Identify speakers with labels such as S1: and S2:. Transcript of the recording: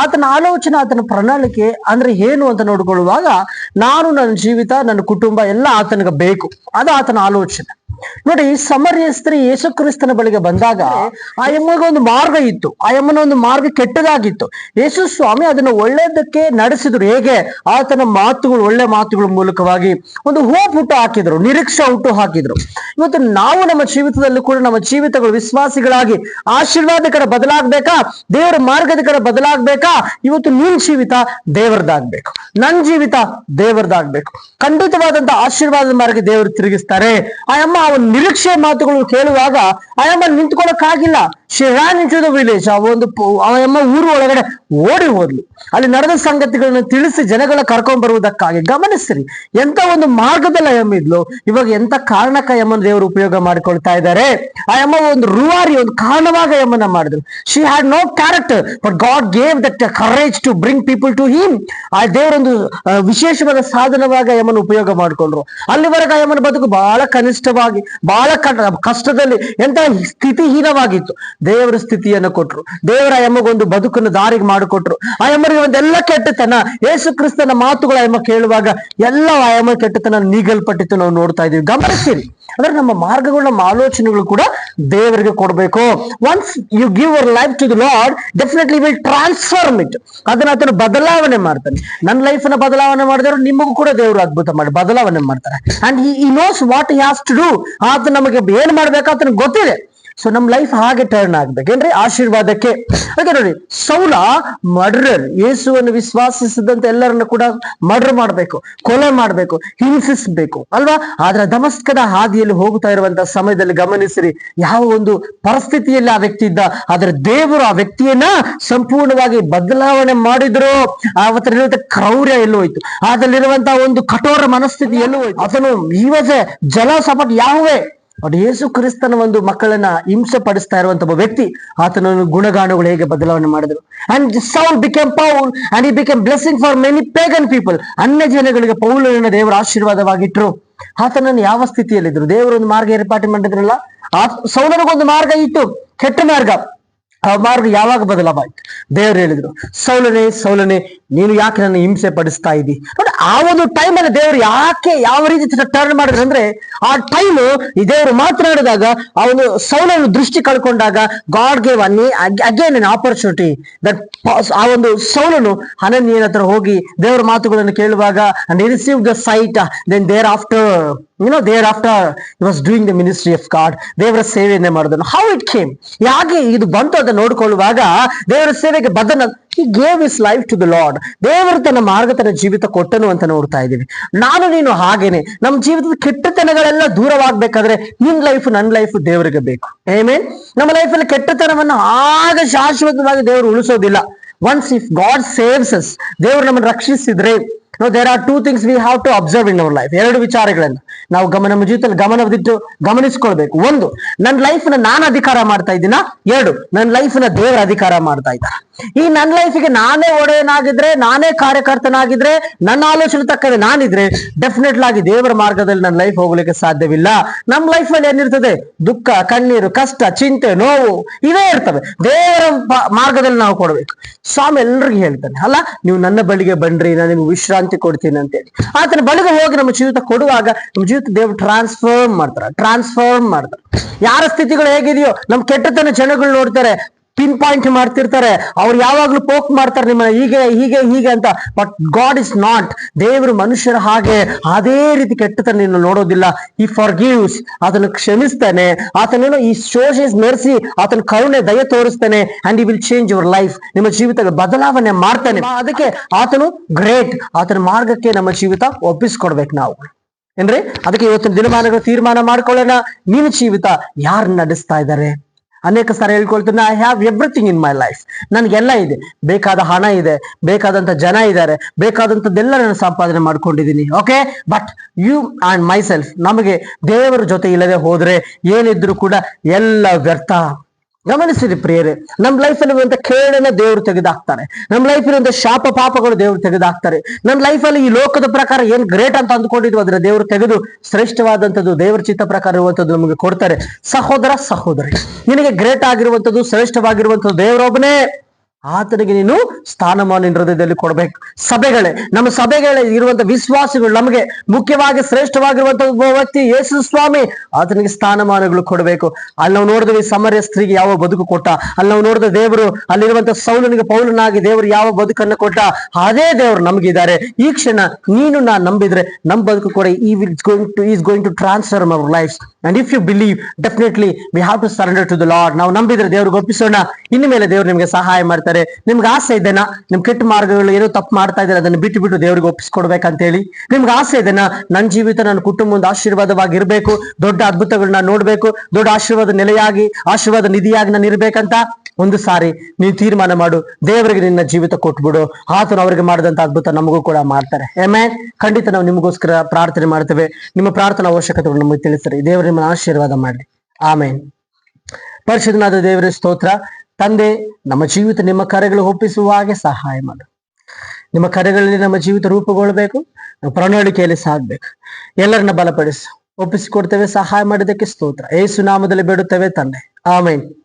S1: ಆತನ ಆಲೋಚನೆ, ಆತನ ಪ್ರಣಾಳಿಕೆ ಅಂದ್ರೆ ಏನು ಅಂತ ನೋಡ್ಕೊಳ್ಳುವಾಗ ನಾನು ನನ್ನ ಜೀವಿತ, ನನ್ನ ಕುಟುಂಬ ಎಲ್ಲ ಆತನಿಗೆ ಬೇಕು. ಅದು ಆತನ ಆಲೋಚನೆ. ನೋಡಿ ಸಮರ್ಯ ಸ್ತ್ರೀ ಯೇಸು ಕ್ರಿಸ್ತನ ಬಳಿಗೆ ಬಂದಾಗ ಆ ಒಂದು ಮಾರ್ಗ ಇತ್ತು. ಆ ಎಮ್ಮನ ಒಂದು ಮಾರ್ಗ ಕೆಟ್ಟದಾಗಿತ್ತು. ಯೇಸು ಸ್ವಾಮಿ ಅದನ್ನ ಒಳ್ಳೆಯದಕ್ಕೆ ನಡೆಸಿದ್ರು. ಹೇಗೆ? ಆತನ ಮಾತುಗಳು, ಒಳ್ಳೆ ಮಾತುಗಳ ಮೂಲಕವಾಗಿ ಒಂದು ಹೋಪ್ ಹುಟ್ಟು ಹಾಕಿದ್ರು, ನಿರೀಕ್ಷೆ ಹುಟ್ಟು ಹಾಕಿದ್ರು. ಇವತ್ತು ನಾವು ನಮ್ಮ ಜೀವಿತದಲ್ಲಿ ಕೂಡ ನಮ್ಮ ಜೀವಿತಗಳು ವಿಶ್ವಾಸಿಗಳಾಗಿ ಆಶೀರ್ವಾದ ಕಡೆ ಬದಲಾಗ್ಬೇಕಾ? ದೇವರ ಮಾರ್ಗದ ಕಡೆ ಬದಲಾಗ್ಬೇಕಾ? ಇವತ್ತು ನಿನ್ ಜೀವಿತ ದೇವರದಾಗ್ಬೇಕು ನನ್ ಜೀವಿತ ದೇವರದಾಗ್ಬೇಕು ಖಂಡಿತವಾದಂತ ಆಶೀರ್ವಾದದ ಮಾರ್ಗ ದೇವರು ತಿರುಗಿಸ್ತಾರೆ. ಆಯಮ್ಮ ಅಮ್ಮ ಅವನ ನಿರೀಕ್ಷೆ ಮಾತುಗಳು ಕೇಳುವಾಗ ಆಯಮ್ಮ ಅಮ್ಮ ನಿಂತ್ಕೊಳ್ಳೋಕ್ಕಾಗಿಲ್ಲ she ran in the village ಆ ಒಂದು ಅಮ್ಮ ಊರು ಒಳಗಡೆ ಓಡಿ ಹೋದ್ಲು. ಅಲ್ಲಿ ನಡೆದ ಸಂಗತಿಗಳನ್ನು ತಿಳಿಸಿ ಜನಗಳ ಕರ್ಕೊಂಡ್ ಬರುವುದಕ್ಕಾಗಿ ಗಮನಿಸ್ರಿ. ಎಂತ ಒಂದು ಮಾರ್ಗದಲ್ಲಿ ಆ ಅಮ್ಮ ಇದ್ಲು? ಇವಾಗ ಎಂತ ಕಾರಣಕ್ಕ ಅಯ್ಯಮ್ಮನ ದೇವರು ಉಪಯೋಗ ಮಾಡಿಕೊಳ್ತಾ ಇದ್ದಾರೆ? ಆ ಅಮ್ಮ ಒಂದು ರುವಾರಿ, ಒಂದು ಕಾರಣವಾಗ ಅಮ್ಮನ ಮಾಡಿದ್ರು. She had no character but God gave that courage to bring people to him ಆ ದೇವರೊಂದು ವಿಶೇಷವಾದ ಸಾಧನವಾಗಿ ಅಯ್ಯಮ್ಮನ ಉಪಯೋಗ ಮಾಡಿಕೊಂಡ್ರು. ಅಲ್ಲಿವರೆಗೆ ಆ ಅಮ್ಮನ ಬದುಕು ಬಹಳ ಕನಿಷ್ಠವಾಗಿ, ಬಹಳ ಕಷ್ಟದಲ್ಲಿ, ಎಂತ ಸ್ಥಿತಿಹೀನವಾಗಿತ್ತು. ದೇವರ ಸ್ಥಿತಿಯನ್ನು ಕೊಟ್ರು. ದೇವರ ಎಮ್ಮಗೊಂದು ಬದುಕನ್ನು ದಾರಿಗೆ ಮಾಡಿಕೊಟ್ರು. ಆ ಎಮ್ಮರಿಗೆ ಒಂದೆಲ್ಲ ಕೆಟ್ಟತನ. ಯೇಸು ಕ್ರಿಸ್ತನ ಮಾತುಗಳ ಎಮ್ಮ ಕೇಳುವಾಗ ಎಲ್ಲ ಆ ಎಮ್ಮ ಕೆಟ್ಟತನ ನೀಗಲ್ಪಟ್ಟಿತ್ತು ನಾವು ನೋಡ್ತಾ ಇದೀವಿ ಗಮನಿಸಿರಿ. ಅಂದ್ರೆ ನಮ್ಮ ಮಾರ್ಗಗಳು, ನಮ್ಮ ಆಲೋಚನೆಗಳು ಕೂಡ ದೇವರಿಗೆ ಕೊಡಬೇಕು. Once you give our life to the Lord definitely will transform it ಅದನ್ನ ಆತನು ಬದಲಾವಣೆ ಮಾಡ್ತಾನೆ. ನನ್ನ ಲೈಫ್ನ ಬದಲಾವಣೆ ಮಾಡಿದ್ರೆ ನಿಮಗೂ ಕೂಡ ದೇವರು ಅದ್ಭುತ ಮಾಡಿ ಬದಲಾವಣೆ ಮಾಡ್ತಾರೆ. And he knows what has to do ಆತ ನಮಗೆ ಏನ್ ಮಾಡ್ಬೇಕು ಆತನಿಗೆ ಗೊತ್ತಿದೆ. ಸೊ ನಮ್ ಲೈಫ್ ಹಾಗೆ ಟರ್ನ್ ಆಗ್ಬೇಕೇನ್ರಿ ಆಶೀರ್ವಾದಕ್ಕೆ. ಹಾಗೆ ನೋಡಿ, ಸೌಲ ಮರ್ಡರ್ ಯೇಸುವನ್ನು ವಿಶ್ವಾಸಿಸಿದಂತ ಎಲ್ಲರನ್ನು ಕೂಡ ಮರ್ಡರ್ ಮಾಡ್ಬೇಕು, ಕೊಲೆ ಮಾಡ್ಬೇಕು, ಹಿಂಸಿಸ್ಬೇಕು, ಅಲ್ವಾ? ಆದ್ರೆ ದಮಸ್ಕದ ಹಾದಿಯಲ್ಲಿ ಹೋಗ್ತಾ ಇರುವಂತ ಸಮಯದಲ್ಲಿ ಗಮನಿಸಿರಿ, ಯಾವ ಒಂದು ಪರಿಸ್ಥಿತಿಯಲ್ಲಿ ಆ ವ್ಯಕ್ತಿ ಇದ್ದ, ಆದ್ರೆ ದೇವರು ಆ ವ್ಯಕ್ತಿಯನ್ನ ಸಂಪೂರ್ಣವಾಗಿ ಬದಲಾವಣೆ ಮಾಡಿದ್ರು. ಅವತ್ತಲ್ಲಿರುವಂತ ಕ್ರೌರ್ಯ ಎಲ್ಲೂ ಹೋಯ್ತು. ಅದರಲ್ಲಿರುವಂತಹ ಒಂದು ಕಠೋರ ಮನಸ್ಥಿತಿ ಎಲ್ಲೋ ಹೋಯ್ತು. ಅದನ್ನು ಈವಸೆ ಜಲ ಸಪಟ್ ಯಾವೇ ನೋಡಿ ಯೇಸು ಕ್ರಿಸ್ತನ ಒಂದು ಮಕ್ಕಳನ್ನ ಹಿಂಸೆ ಪಡಿಸ್ತಾ ಇರುವಂತ ಒಬ್ಬ ವ್ಯಕ್ತಿ ಆತನ ಗುಣಗಾನಗಳು ಹೇಗೆ ಬದಲಾವಣೆ ಮಾಡಿದ್ರು. And Saul became Paul and he became blessing for many pagan people ಅನ್ಯ ಜನಗಳಿಗೆ ಪೌಲನ ದೇವರ ಆಶೀರ್ವಾದವಾಗಿಟ್ರು. ಆತನನ್ನು ಯಾವ ಸ್ಥಿತಿಯಲ್ಲಿದ್ರು? ದೇವರು ಒಂದು ಮಾರ್ಗ ಏರ್ಪಾಟಿ ಮಾಡಿದ್ರಲ್ಲ? ಆ ಸೌಲನಿಗೊಂದು ಮಾರ್ಗ ಇತ್ತು. ಕೆಟ್ಟ ಮಾರ್ಗ. ಆ ಮಾರ್ಗ ಯಾವಾಗ ಬದಲಾವಾಯ್ತು? ದೇವರು ಹೇಳಿದ್ರು, ಸೌಲನೆ ಸೌಲನೆ, ನೀನು ಯಾಕೆ ನನ್ನ ಹಿಂಸೆ ಪಡಿಸ್ತಾ ಇದ್ದಿ ಆ ಒಂದು ಟೈಮಲ್ಲಿ ದೇವರು ಯಾಕೆ ಯಾವ ರೀತಿ ಟರ್ನ್ ಮಾಡಿದ್ರು ಅಂದ್ರೆ ಆ ಟೈಮ್ ಈ ದೇವರು ಮಾತನಾಡಿದಾಗ, ಆ ಒಂದು ಸೌಲನು ದೃಷ್ಟಿ ಕಳ್ಕೊಂಡಾಗ God gave any again an opportunity that ಆ ಒಂದು ಸೌಲನು ಅನನ್ಯನ ಹತ್ರ ಹೋಗಿ ದೇವರ ಮಾತುಗಳನ್ನು ಕೇಳುವಾಗ and receive the sight then thereafter you know thereafter was doing the ministry of God ದೇವರ ಸೇವೆಯನ್ನೇ ಮಾಡಿದನು. ಹೌ ಇಟ್ ಕೇಮ್ ಯಾಕೆ ಇದು ಬಂತು ಅಂತ ನೋಡ್ಕೊಳ್ಳುವಾಗ, ದೇವರ ಸೇವೆಗೆ ಬದನ he gave his life to the Lord ದೇವರು ತನ್ನ ಮಾರ್ಗ ತನ್ನ ಜೀವಿತ ಕೊಟ್ಟನು ಅಂತ ನೋಡ್ತಾ ಇದ್ದೀವಿ. ನಾನು ನೀನು ಹಾಗೇನೆ. ನಮ್ಮ ಜೀವಿತದ ಕೆಟ್ಟತನಗಳೆಲ್ಲ ದೂರವಾಗಬೇಕಾದ್ರೆ ನಿನ್ ಲೈಫ್ ನನ್ನ ಲೈಫ್ ದೇವರಿಗೆ ಬೇಕು. ಏಮೇನ್ ನಮ್ಮ ಲೈಫಲ್ಲಿ ಕೆಟ್ಟತನವನ್ನು ಆಗ ಶಾಶ್ವತವಾಗಿ ದೇವರು ಉಳಿಸೋದಿಲ್ಲ. ಒನ್ಸ್ ಇಫ್ ಗಾಡ್ ಸೇವ್ಸ್ ದೇವರು ನಮ್ಮನ್ನು ರಕ್ಷಿಸಿದ್ರೆ no there are two things we have to observe in our life ಎರಡು ವಿಚಾರಗಳನ್ನ ನಾವು ಗಮನ, ನಮ್ಮ ಜೀವಿತದಲ್ಲಿ ಗಮನವಿಟ್ಟು ಗಮನಿಸ್ಕೊಳ್ಬೇಕು. ಒಂದು, ನನ್ನ ಲೈಫ್ನ ನಾನು ಅಧಿಕಾರ ಮಾಡ್ತಾ ಇದ್ದೀನ? ಎರಡು, ನನ್ನ ಲೈಫ್ನ ದೇವರ ಅಧಿಕಾರ ಮಾಡ್ತಾ ಇದ್ದ ಈ ನನ್ನ ಲೈಫಿಗೆ ನಾನೇ ಒಡೆಯನಾಗಿದ್ರೆ, ನಾನೇ ಕಾರ್ಯಕರ್ತನಾಗಿದ್ರೆ, ನನ್ನ ಆಲೋಚನೆ ತಕ್ಕಂತೆ ನಾನಿದ್ರೆ ಡೆಫಿನೆಟ್ ಆಗಿ ದೇವರ ಮಾರ್ಗದಲ್ಲಿ ನನ್ನ ಲೈಫ್ ಹೋಗ್ಲಿಕ್ಕೆ ಸಾಧ್ಯವಿಲ್ಲ. ನಮ್ಮ ಲೈಫ್ ಅಲ್ಲಿ ಏನಿರ್ತದೆ? ದುಃಖ, ಕಣ್ಣೀರು, ಕಷ್ಟ, ಚಿಂತೆ, ನೋವು, ಇವೇ ಇರ್ತವೆ. ದೇವರ ಮಾರ್ಗದಲ್ಲಿ ನಾವು ಕೊಡ್ಬೇಕು. ಸ್ವಾಮಿ ಎಲ್ರಿಗೂ ಹೇಳ್ತಾನೆ, ಅಲ್ಲ, ನೀವು ನನ್ನ ಬಳಿಗೆ ಬನ್ರಿ, ನಾನು ನಿಮ್ಗೆ ವಿಶ್ರಾಂತಿ ಕೊಡ್ತೀನಿ ಅಂತೇಳಿ. ಆತನ ಬಳಿಗೆ ಹೋಗಿ ನಮ್ಮ ಜೀವಿತ ಕೊಡುವಾಗ ನಮ್ಮ ಜೀವಿತ ದೇವ್ರು ಟ್ರಾನ್ಸ್ಫರ್ಮ್ ಮಾಡ್ತಾರೆ ಟ್ರಾನ್ಸ್ಫರ್ಮ್ ಮಾಡ್ತಾರೆ. ಯಾರ ಸ್ಥಿತಿಗಳು ಹೇಗಿದೆಯೋ ನಮ್ ಕೆಟ್ಟತನ ಜನಗಳು ನೋಡ್ತಾರೆ ಪಿನ್ ಪಾಯಿಂಟ್ ಮಾಡ್ತಿರ್ತಾರೆ. ಅವ್ರು ಯಾವಾಗ್ಲೂ ಪೋಕ್ ಮಾಡ್ತಾರೆ ನಿಮ್ಮ ಹೀಗೆ ಹೀಗೆ ಹೀಗೆ ಅಂತ. ಬಟ್ ಗಾಡ್ ಇಸ್ ನಾಟ್ ದೇವರು ಮನುಷ್ಯರ ಹಾಗೆ ಅದೇ ರೀತಿ ಕೆಟ್ಟತನ ನೀನು ನೋಡೋದಿಲ್ಲ. ಈ ಫಾರ್ ಗಿವ್ಸ್ ಅದನ್ನು ಕ್ಷಮಿಸ್ತಾನೆ. ಆತನೇನೋ ಈ ಶೋಸ್ ಇಸ್ ಆತನ ಕರುಣೆ, ದಯ ತೋರಿಸ್ತಾನೆ ಅಂಡ್ ಈ ವಿಲ್ ಚೇಂಜ್ ಯುವರ್ ಲೈಫ್ ನಿಮ್ಮ ಜೀವಿತ ಬದಲಾವಣೆ ಮಾಡ್ತಾನೆ. ಅದಕ್ಕೆ ಆತನು ಗ್ರೇಟ್ ಆತನ ಮಾರ್ಗಕ್ಕೆ ನಮ್ಮ ಜೀವಿತ ಒಪ್ಪಿಸ್ಕೊಡ್ಬೇಕು ನಾವು. ಏನ್ರಿ? ಅದಕ್ಕೆ ಇವತ್ತಿನ ದಿನಮಾನಗಳು ತೀರ್ಮಾನ ಮಾಡ್ಕೊಳ್ಳೋಣ. ನಿನ್ನ ಜೀವಿತ ಯಾರು ನಡೆಸ್ತಾ ಇದ್ದಾರೆ? ಅನೇಕ ಸಲ ಹೇಳ್ಕೊಳ್ತೀನಿ I have everything in my life ನನಗೆಲ್ಲ ಇದೆ. ಬೇಕಾದ ಹಣ ಇದೆ, ಬೇಕಾದಂಥ ಜನ ಇದ್ದಾರೆ, ಬೇಕಾದಂಥದ್ದೆಲ್ಲ ನಾನು ಸಂಪಾದನೆ ಮಾಡ್ಕೊಂಡಿದ್ದೀನಿ okay but you and myself ನಮಗೆ ದೇವರ ಜೊತೆ ಇಲ್ಲದೆ ಹೋದ್ರೆ ಏನಿದ್ರು ಕೂಡ ಎಲ್ಲ ವ್ಯರ್ಥ. ಗಮನಿಸಿರಿ ಪ್ರಿಯರೇ ನಮ್ಮ ಅಲ್ಲಿ ಇರುವಂತ ಕೇಳನ್ನ ದೇವರು ತೆಗೆದಾಕ್ತಾರೆ. ನಮ್ಮ ಲೈಫ್ ಇರುವಂತ ಶಾಪ ಪಾಪಗಳು ದೇವರು ತೆಗೆದಾಕ್ತಾರೆ. ನಮ್ಮ ಲೈಫಲ್ಲಿ ಈ ಲೋಕದ ಪ್ರಕಾರ ಏನ್ ಗ್ರೇಟ್ ಅಂತ ಅಂದ್ಕೊಂಡಿದ್ವು ಅದ್ರ ದೇವರು ತೆಗೆದು ಶ್ರೇಷ್ಠವಾದಂಥದ್ದು, ದೇವರ ಚಿತ್ತ ಪ್ರಕಾರ ಇರುವಂತದ್ದು ನಮಗೆ ಕೊಡ್ತಾರೆ. ಸಹೋದರ ಸಹೋದರಿ, ನಿನಗೆ ಗ್ರೇಟ್ ಆಗಿರುವಂತದ್ದು ಶ್ರೇಷ್ಠವಾಗಿರುವಂತದ್ದು ದೇವರೊಬ್ಬನೇ ಆತನಿಗೆ ನೀನು ಸ್ಥಾನಮಾನ ಹೃದಯದಲ್ಲಿ ಕೊಡಬೇಕು. ಸಭೆಗಳೇ, ನಮ್ಮ ಸಭೆಗಳೇ ಇರುವಂತ ವಿಶ್ವಾಸಗಳು ನಮಗೆ ಮುಖ್ಯವಾಗಿ ಶ್ರೇಷ್ಠವಾಗಿರುವಂತ ಒಬ್ಬ ವ್ಯಕ್ತಿ ಯೇಸು ಸ್ವಾಮಿ, ಆತನಿಗೆ ಸ್ಥಾನಮಾನಗಳು ಕೊಡಬೇಕು. ಅಲ್ಲಿ ನಾವು ನೋಡಿದ್ವಿ ಸಮರ್ಯ ಸ್ತ್ರೀಗೆ ಯಾವ ಬದುಕು ಕೊಟ್ಟ. ಅಲ್ಲಿ ನಾವು ನೋಡಿದ ದೇವರು, ಅಲ್ಲಿರುವಂತ ಸೌಲನಿಗೆ ಪೌಲನಾಗಿ ದೇವರು ಯಾವ ಬದುಕನ್ನು ಕೊಟ್ಟ. ಅದೇ ದೇವರು ನಮಗಿದ್ದಾರೆ. ಈ ಕ್ಷಣ ನೀನು ನಾ ನಂಬಿದ್ರೆ ನಮ್ ಬದುಕು ಕೂಡ he will going to is going to transform our life and if you believe definitely we have to surrender to the Lord ನಾವು ನಂಬಿದ್ರೆ ದೇವ್ರಿಗೆ ಒಪ್ಪಿಸೋಣ. ಇನ್ನು ಮೇಲೆ ದೇವರು ನಿಮಗೆ ಸಹಾಯ ಮಾಡ್ತಾರೆ. ನಿಮ್ಗೆ ಆಸೆ ಇದೆನಾ? ನಿಮ್ ಕೆಟ್ಟ ಮಾರ್ಗಗಳು ಏನೋ ತಪ್ಪು ಮಾಡ್ತಾ ಇದ್ದಾರೆ, ಅದನ್ನ ಬಿಟ್ಟು ಬಿಟ್ಟು ದೇವರಿಗೆ ಒಪ್ಪಿಸ್ಕೊಡ್ಬೇಕಂತ ಹೇಳಿ. ನಿಮ್ಗೆ ಆಸೆ ಇದೆನಾ? ನನ್ನ ಜೀವಿತ, ನನ್ನ ಕುಟುಂಬ ಒಂದು ಆಶೀರ್ವಾದವಾಗಿರ್ಬೇಕು, ದೊಡ್ಡ ಅದ್ಭುತಗಳನ್ನ ನೋಡ್ಬೇಕು, ದೊಡ್ಡ ಆಶೀರ್ವಾದ ನೆಲೆಯಾಗಿ, ಆಶೀರ್ವಾದ ನಿಧಿಯಾಗಿ ನಾನು ಇರ್ಬೇಕಂತ? ಒಂದು ಸಾರಿ ನೀವು ತೀರ್ಮಾನ ಮಾಡು, ದೇವರಿಗೆ ನಿನ್ನ ಜೀವಿತ ಕೊಟ್ಬಿಡು. ಆತನು ಅವರಿಗೆ ಮಾಡಿದಂತ ಅದ್ಭುತ ನಮಗೂ ಕೂಡ ಮಾಡ್ತಾರೆ. ಏಮೇ ಖಂಡಿತ ನಾವು ನಿಮಗೋಸ್ಕರ ಪ್ರಾರ್ಥನೆ ಮಾಡ್ತೇವೆ. ನಿಮ್ಮ ಪ್ರಾರ್ಥನಾ ಅವಶ್ಯಕತೆಗಳು ನಮಗೆ ತಿಳಿಸ್ತಾರೆ. ದೇವರು ನಿಮ್ಮನ್ನ ಆಶೀರ್ವಾದ ಮಾಡಲಿ. ಆಮೇನ್ ಪರಿಶುದ್ಧನಾದ ದೇವರ, ಸ್ತೋತ್ರ. ತಂದೆ, ನಮ್ಮ ಜೀವಿತ ನಿಮ್ಮ ಕರೆಗಳು ಒಪ್ಪಿಸುವ ಹಾಗೆ ಸಹಾಯ ಮಾಡು. ನಿಮ್ಮ ಕರೆಗಳಲ್ಲಿ ನಮ್ಮ ಜೀವಿತ ರೂಪುಗೊಳ್ಬೇಕು ಪ್ರಣಾಳಿಕೆಯಲ್ಲಿ ಸಾಗ್ಬೇಕು. ಎಲ್ಲರನ್ನ ಬಲಪಡಿಸು. ಒಪ್ಪಿಸಿಕೊಡ್ತೇವೆ, ಸಹಾಯ ಮಾಡಿದ್ದಕ್ಕೆ ಸ್ತೋತ್ರ. ಏಸು ನಾಮದಲ್ಲಿ ಬೇಡುತ್ತೇವೆ ತಂದೆ. ಆಮೇನ್.